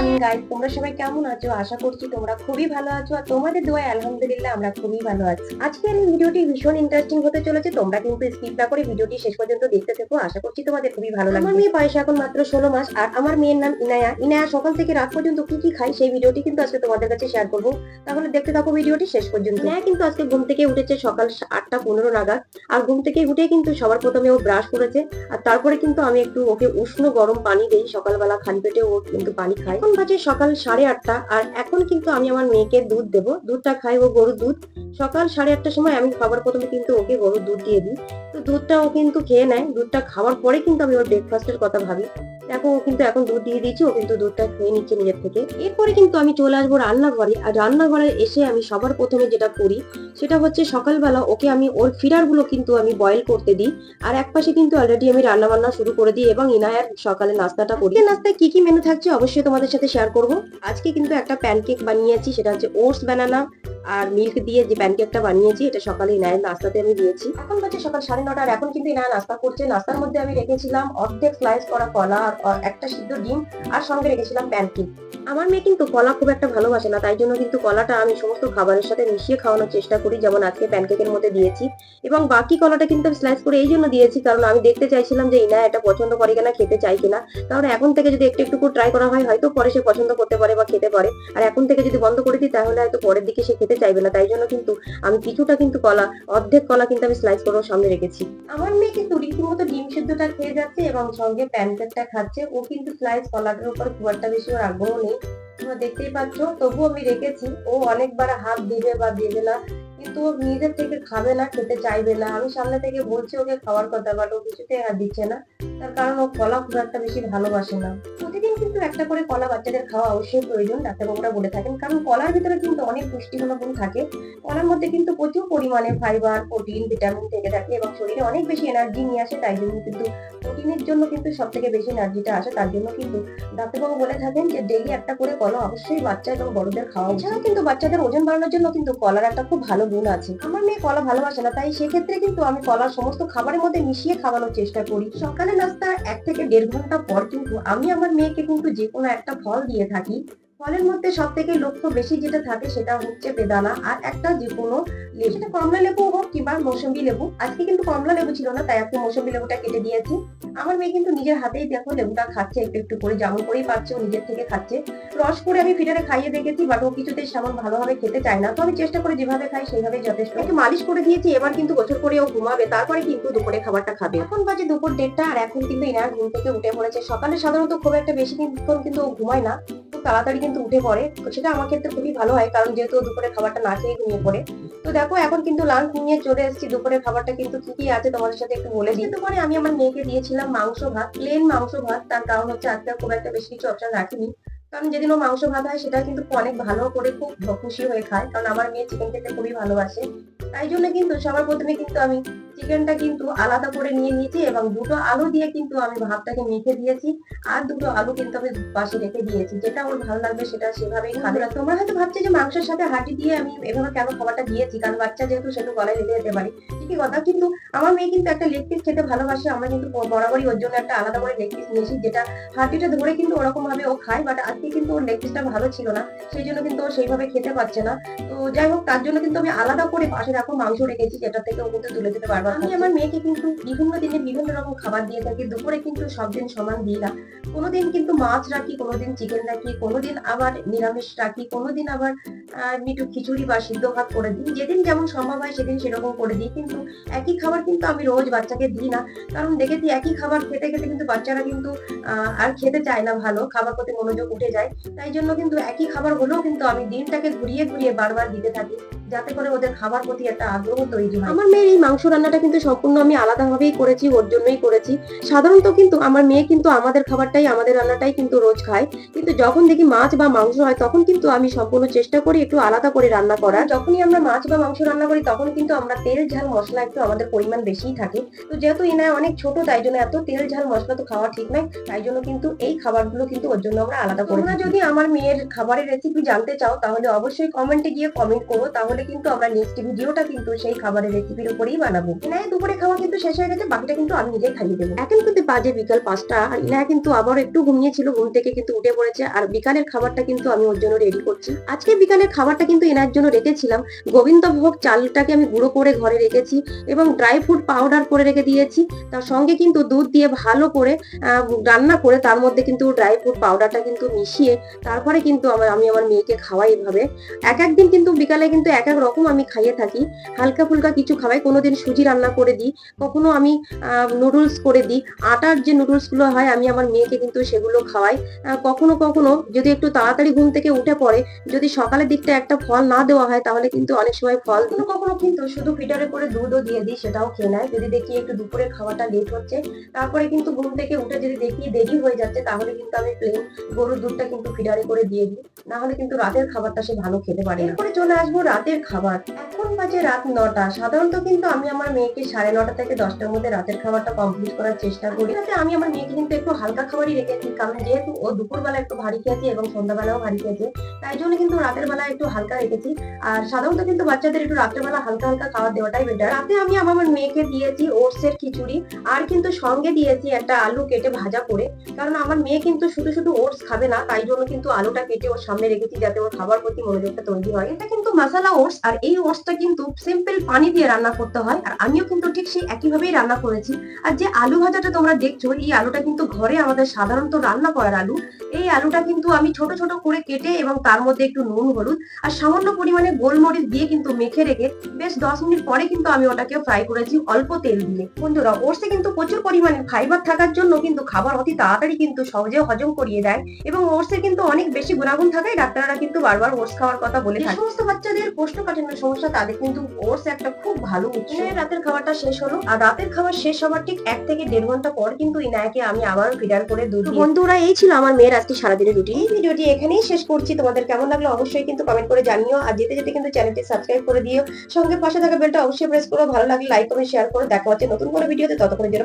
Morning guys তোমরা সবাই কেমন আছো? আশা করছি তোমরা খুবই ভালো আছো আর তোমাদের দোয়ায় আলহামদুলিল্লাহ আমরা খুবই ভালো আছি। আজকের এই ভিডিওটি ভীষণ ইন্টারেস্টিং হতে চলেছে তোমরা কিন্তু স্কিপ না করে ভিডিওটি শেষ পর্যন্ত দেখতে থেকো। আশা করছি তোমাদের খুবই ভালো লাগবে। আমার মেয়ে বয়স এখন মাত্র ষোলো মাস আর আমার মেয়ের নাম ইনায়া। ইনায়া সকাল থেকে রাত পর্যন্ত কি কি খায় সেই ভিডিওটি কিন্তু আজকে তোমাদের কাছে শেয়ার করব। তাহলে দেখতে থাকো ভিডিওটি শেষ পর্যন্ত। ইনায়া কিন্তু আজকে ঘুম থেকে উঠেছে সকাল আটটা পনেরো নাগাদ আর ঘুম থেকে উঠে কিন্তু সবার প্রথমে ও ব্রাশ করেছে আর তারপরে কিন্তু আমি একটু ওকে উষ্ণ গরম পানি দিই। সকালবেলা খালি পেটে ও কিন্তু পানি খায়। বাজে সকাল সাড়ে আটটা, আর এখন কিন্তু আমি আমার মেয়েকে দুধ দেব। দুধটা খাই, ও গরুর দুধ। সকাল সাড়ে আটটার সময় আমি খাবার প্রথমে কিন্তু ওকে গরুর দুধ দিয়ে দিই। তো দুধটা ও কিন্তু খেয়ে নেয়। দুধটা খাওয়ার পরে কিন্তু আমি ওর ব্রেকফাস্টের কথা ভাবি। দেখো, ও কিন্তু এখন দুধ দিয়ে দিয়েছি, ও কিন্তু দুধটা খেয়ে নিচ্ছে নিজের থেকে। এরপরে কিন্তু আমি চলে আসব রান্নাঘরে, আর রান্নাঘরে এসে আমি সবার প্রথমে যেটা করি, সেটা হচ্ছে সকালবেলা ওকে আমি ওর ফিডারগুলো কিন্তু আমি বয়েল করতে দিই, আর এক পাশে কিন্তু অলরেডি আমি রান্না বান্না শুরু করে দিই, এবং ইনায়ার সকালে নাস্তাটা করি। নাস্তায় কি কি মেনু থাকছে অবশ্যই তোমাদের সাথে শেয়ার করব। আজকে কিন্তু একটা প্যানকেক বানিয়েছি, সেটা হচ্ছে ওটস বানানা আর মিল্ক দিয়ে যে প্যানকেকটা বানিয়েছি, এটা সকালে ইনায়ের নাস্তাতে আমি দিয়েছি। এখন বাজে সকাল সাড়ে নটার এখন কিন্তু ইনায় নাস্তা করছে। নাস্তার মধ্যে আমি রেখেছিলাম অর্ধেক স্লাইস করা কলা আর একটা সিদ্ধ ডিম, আর সঙ্গে রেখেছিলাম প্যানকেক আমার মেয়ে কিন্তু কলা খুব একটা ভালোবাসে না, তাই জন্য কিন্তু কলাটা আমি সমস্ত খাবারের সাথে মিশিয়ে খাওয়ানোর চেষ্টা করি, যেমন আজকে প্যানকেকের মধ্যে দিয়েছি। এবং বাকি কলাটা কিন্তু স্লাইস করে এই জন্য দিয়েছি, কারণ আমি দেখতে চাইছিলাম যে ইনা এটা পছন্দ করে কিনা, খেতে চাই কিনা। কারণ এখন থেকে যদি একটু একটু ট্রাই করা হয়, হয়তো পরে সে পছন্দ করতে পারে বা খেতে পারে। আর এখন থেকে যদি বন্ধ করে দিই, তাহলে হয়তো পরের দিকে সে খেতে চাইবে না। তাই জন্য কিন্তু আমি কিছুটা কিন্তু কলা, অর্ধেক কলা কিন্তু আমি স্লাইস করে সামনে রেখেছি। আমার মেয়ে কিন্তু রীতিমতো সিদ্ধটা খেয়ে যাচ্ছে এবং সঙ্গে প্যানকেকটা খাচ্ছে। ও কিন্তু স্লাইস কলাটার উপর খুব একটা বেশি ওর আগ্রহ নেই। তোমরা দেখতেই পাচ্ছ তবু আমি রেখেছি। ও অনেকবার হাত দিবে বা দেবে না, কিন্তু ও নিজের থেকে খাবে না, খেতে চাইবে না। আমি সামনে থেকে বলছি ওকে খাওয়ার কথা বাট ও কিছুতেই হাত দিচ্ছে না। তার কারণ ও কলা খুব একটা বেশি ভালোবাসে না। প্রতিদিন কিন্তু একটা করে কলা বাচ্চাদের খাওয়া অবশ্যই প্রয়োজন, ডাক্তারবাবুরা বলে থাকেন। কারণ কলার ভিতরে কিন্তু অনেক পুষ্টিগুণ গুণ থাকে। কলার মধ্যে কিন্তু প্রচুর পরিমাণে ফাইবার প্রোটিন ভিটামিন থেকে থাকে এবং শরীরে অনেক বেশি এনার্জি নিয়ে আসে, তাই জন্য কিন্তু প্রোটিনের জন্য কিন্তু সব থেকে বেশি এনার্জিটা আসে, তার জন্য কিন্তু ডাক্তারবাবু বলে থাকেন যে ডেইলি একটা করে কলা অবশ্যই বাচ্চা এবং বড়দের খাওয়া এছাড়াও কিন্তু বাচ্চাদের ওজন বাড়ানোর জন্য কিন্তু কলার একটা খুব ভালো গুণ আছে। আমার মেয়ে কলা ভালোবাসে না, তাই সেক্ষেত্রে কিন্তু আমি কলার সমস্ত খাবারের মধ্যে মিশিয়ে খাওয়ানোর চেষ্টা করি। সকালে নাস্তার এক থেকে দেড় ঘণ্টা পর কিন্তু আমি আমার মেয়েকে কিন্তু যে কোনো একটা ফল দিয়ে থাকি। ফলের মধ্যে সব থেকে লক্ষ্য বেশি যেটা থাকে সেটা হচ্ছে বেদানা আর একটা যে কোনো সেটা কমলা লেবু হোক কিংবা মৌসুম্বি লেবু। আজকে কিন্তু কমলা লেবু ছিল না, তাই আজকে মৌসুম্বি লেবুটা কেটে দিয়েছি। আমার মেয়ে কিন্তু নিজের হাতেই দেখো লেবুটা খাচ্ছে, একটু একটু করে যেমন করেই পাচ্ছে নিজের থেকে খাচ্ছে। রস করে আমি ফিডারে খাইয়ে দেখেছি, বাট ও কিছুতেই সেমন ভালোভাবে খেতে চায় না। তো আমি চেষ্টা করে যেভাবে খাই সেইভাবেই যথেষ্ট। ওকে মালিশ করে দিয়েছি, এবার কিন্তু গোসল করে ও ঘুমাবে, তারপরে কিন্তু দুপুরে খাবারটা খাবে। এখন বাজে দুপুর দেড়টা আর এখন কিন্তু ইনার ঘুম থেকে উঠে পড়েছে। সকালে সাধারণত খুব একটা বেশি কিন্তু ঘুমায় না, খুব তাড়াতাড়ি কিন্তু উঠে পড়ে। সেটা আমার ক্ষেত্রে খুবই ভালো হয়, কারণ যেহেতু দুপুরে খাবারটা না খেয়ে ঘুমিয়ে পড়ে। তো দেখো, এখন কিন্তু লাঞ্চ নিয়ে চলে এসেছি। দুপুরের খাবারটা কিন্তু কি কি আছে, তোমাদের সাথে একটু বলে দিই। দুপুরে আমি আমার মেয়েকে দিয়েছিলাম মাংস ভাত প্লেন মাংস ভাত। তার কারণ হচ্ছে আজকে আর খুব একটা বেশি কিছু অপশন রাখিনি। কারণ যেদিন ও মাংস ভাত হয়, সেটা কিন্তু অনেক ভালো করে খুব খুশি হয়ে খায়। কারণ আমার মেয়ে চিকেন খেতে খুবই ভালোবাসে। তাই জন্য কিন্তু সবার প্রথমে কিন্তু আমি চিকেনটা কিন্তু আলাদা করে নিয়ে নিয়েছি এবং দুটো আলু দিয়ে কিন্তু আমি ভাতটাকে মেখে দিয়েছি। আর দুটো আলু কিন্তু আমি পাশে রেখে দিয়েছি। যেটা ওর ভালো লাগবে সেটা সেভাবেই খাবে। আর তোমরা হয়তো ভাবছ যে মাংসের সাথে হাঁটি দিয়ে আমি এভাবে কেন খাবারটা দিয়েছি? কারণ বাচ্চা যেহেতু সেটা গলায় লেগে যেতে পারে। ঠিকই কথা কিন্তু আমার মেয়ে কিন্তু একটা লেগ পিস খেতে ভালোবাসে। আমরা কিন্তু বরাবরই ওর জন্য একটা আলাদা করে লেগ পিস নিয়েছি যেটা হাঁটিটা ধরে কিন্তু ওরকম ভাবে ও খায়। বাট আজকে কিন্তু ওর লেগ পিসটা ভালো ছিল না। সেই জন্য কিন্তু ও সেইভাবে খেতে পারছে না। তো যাই হোক তার জন্য কিন্তু আমি আলাদা করে পাশে রাখো মাংস রেখেছি যেটা থেকে ও কিন্তু তুলে দিতে পারব। আমি আমার মেয়েকে কিন্তু বিভিন্ন দিনে বিভিন্ন রকম খাবার দিয়ে থাকি দুপুরে কিন্তু সব দিন সমান দিই না। কোনোদিন কিন্তু মাছ রাখি কোনোদিন চিকেন রাখি কোনোদিন আবার নিরামিষ রাখি কোনোদিন আবার একটু খিচুড়ি বা সিদ্ধ ভাত করে দিই। যেদিন যেমন সম্ভব হয় সেদিন সেরকম করে দিই। কিন্তু একই খাবার কিন্তু আমি রোজ বাচ্চাকে দিই না। কারণ দেখেছি একই খাবার খেতে খেতে কিন্তু বাচ্চারা কিন্তু আহ, আর খেতে চায় না ভালো খাবার প্রতি মনোযোগ উঠে যায়। তাই জন্য কিন্তু একই খাবার হলেও কিন্তু আমি দিনটাকে ঘুরিয়ে ঘুরিয়ে বারবার দিতে থাকি। যাতে করে ওদের খাবার প্রতি একটা আগ্রহ তৈরি হয়। আমার মেয়ের এই মাংস রান্নাটা কিন্তু সম্পূর্ণ আমি আলাদাভাবেই করেছি ওর জন্যই করেছি। সাধারণত কিন্তু আমার মেয়ে কিন্তু আমাদের খাবারটাই আমাদের রান্নাটাই কিন্তু রোজ খায়। কিন্তু যখন দেখি মাছ বা মাংস হয় তখন কিন্তু আমি সম্পূর্ণ চেষ্টা করি একটু আলাদা করে রান্না করার। যখনই আমরা মাছ বা মাংস রান্না করি তখন কিন্তু আমরা তেল ঝাল মশলা একটু আমাদের পরিমাণ বেশিই থাকে। তো যেহেতু ইনায় অনেক ছোট তাই জন্য এত তেল ঝাল মশলা তো খাওয়া ঠিক নয়। তাই জন্য কিন্তু এই খাবারগুলো কিন্তু ওর জন্য আমরা আলাদা করি যদি আমার মেয়ের খাবারের রেসিপি জানতে চাও তাহলে অবশ্যই কমেন্টে গিয়ে কমেন্ট করো। তাহলে তাহলে কিন্তু আমরা নেক্সট ভিডিওটা কিন্তু সেই খাবারের রেসিপির উপরেই বানাবো। ইনায় দুপুরে খাওয়া কিন্তু শেষ হয়ে গেছে, বাকিটা কিন্তু আমি নিজেই খাইয়ে দেবো। এখন কিন্তু বাজে বিকাল পাঁচটা, আর ইনায় কিন্তু আবার একটু ঘুমিয়েছিল, ঘুম থেকে কিন্তু উঠে পড়েছে, আর বিকালের খাবারটা কিন্তু আমি ওর জন্য রেডি করছি। আজকে বিকালের খাবারটা কিন্তু এনার জন্য রেখেছিলাম, গোবিন্দভোগ চালটাকে আমি গুঁড়ো করে ঘরে রেখেছি এবং ড্রাই ফ্রুট পাউডার করে রেখে দিয়েছি। তার সঙ্গে কিন্তু দুধ দিয়ে ভালো করে রান্না করে তার মধ্যে কিন্তু ড্রাই ফ্রুট পাউডারটা কিন্তু মিশিয়ে তারপরে কিন্তু আমি আমার মেয়েকে খাওয়াই এভাবে। এক একদিন কিন্তু বিকালে কিন্তু এক এক রকম আমি খাইয়ে থাকি। হালকা ফুলকা কিছু খাওয়াই, কোনোদিন সুজি রান্না করে দিই, কখনো আমি নুডলস করে দিই। আটার যে নুডলসগুলো হয়, আমি আমার মেয়েকে কিন্তু সেগুলো খাওয়াই। কখনো কখনো যদি একটু তাড়াতাড়ি ঘুম থেকে উঠে পড়ে, যদি সকালের দিকটা একটা ফল না দেওয়া হয়, তাহলে কিন্তু অনেক সময় ফল কখনো কখনো কিন্তু শুধু ফিটারে করে দুধও দিয়ে দিই, সেটাও খেয়ে নেয়। যদি দেখি একটু দুপুরে খাওয়াটা লেট হচ্ছে, তারপরে কিন্তু ঘুম থেকে উঠে যদি দেখি দেরি হয়ে যাচ্ছে, তাহলে কিন্তু আমি প্লেন গরুর দুধটা কিন্তু ফিডারে করে দিয়ে দিই। না হলে কিন্তু রাতের খাবারটা সে ভালো খেতে পারে এরপরে চলে আসব রাতের খাবার। এখন বাজে রাত নটা। সাধারণত কিন্তু আমি আমার মেয়েকে সাড়ে নটা থেকে দশটার মধ্যে রাতের খাবারটা কমপ্লিট করার চেষ্টা করি। তাতে আমি আমার মেয়েকে কিন্তু একটু হালকা খাবারই রেখেছি কারণ যেহেতু ও দুপুরবেলা একটু ভারী খেয়েছে এবং সন্ধ্যাবেলাও ভারী খেয়েছে, তাই জন্য কিন্তু রাতের বেলা একটু হালকা রেখেছি। আর সাধারণত কিন্তু বাচ্চাদের একটু রাত্রেবেলা হালকা হালকা খাবার দেওয়াটাই বেটার রাতে আমি আমার মেয়েকে দিয়েছি ওটস এর খিচুড়ি, আর কিন্তু সঙ্গে দিয়েছি একটা আলু কেটে ভাজা করে। কারণ আমার মেয়ে কিন্তু শুধু শুধু ওটস খাবে না, তাই জন্য কিন্তু আলুটা কেটে ওর সামনে রেখেছি যাতে ওর খাবার প্রতি মনোযোগটা তৈরি হয়। এটা কিন্তু মশলা ওটস, আর এই ওটসটা কিন্তু সিম্পল পানি দিয়ে রান্না করতে হয় আর আমিও কিন্তু ঠিক সেই একইভাবেই রান্না করেছি। আর যে আলু ভাজাটা তোমরা দেখছ এই আলুটা কিন্তু ঘরে আমাদের সাধারণত রান্না করার আলু। এই আলুটা কিন্তু আমি ছোট ছোট করে কেটে এবং তার মধ্যে একটু নুন হলুদ আর সামান্য পরিমাণে গোলমরিচ দিয়ে কিন্তু মেখে রেখে বেশ দশ মিনিট পরে কিন্তু আমি ওটাকে ফ্রাই করেছি অল্প তেল দিয়ে। বন্ধুরা ওটসে কিন্তু প্রচুর পরিমাণে ফাইবার থাকার জন্য কিন্তু খাবার অতি তাড়াতাড়ি কিন্তু সহজে হজম করিয়ে দেয় এবং ওটসে কিন্তু অনেক বেশি গুণাগুণ থাকায় ডাক্তাররা কিন্তু বারবার ওটস খাওয়ার কথা বলে সমস্ত বাচ্চাদের কোষ্ঠকাঠিন্য সমস্যা তাদের কিন্তু ওটস একটা খুব ভালো উৎস। রাতের খাবারটা শেষ হলো। আর রাতের খাবার শেষ হওয়ার ঠিক এক থেকে দেড় ঘণ্টা পর কিন্তু ইনায়াকে আমি আবার ফিডার করে দুধ বন্ধুরা এই ছিল আমার মেয়ের আজকে সারাদিনের রুটিন এই ভিডিওটি এখানেই শেষ করছি। তোমাদের কেমন লাগল অবশ্যই কিন্তু কমেন্ট করে জানিও। আর যেতে যেতে কিন্তু চ্যানেলটি সাবস্ক্রাইব করে দিও। সঙ্গে পাশে থাকা বেলটা অবশ্যই প্রেস করো। ভালো লাগলে লাইক করে শেয়ার করো। দেখা হচ্ছে নতুন কোনো ভিডিওতে। ততক্ষণের জন্য।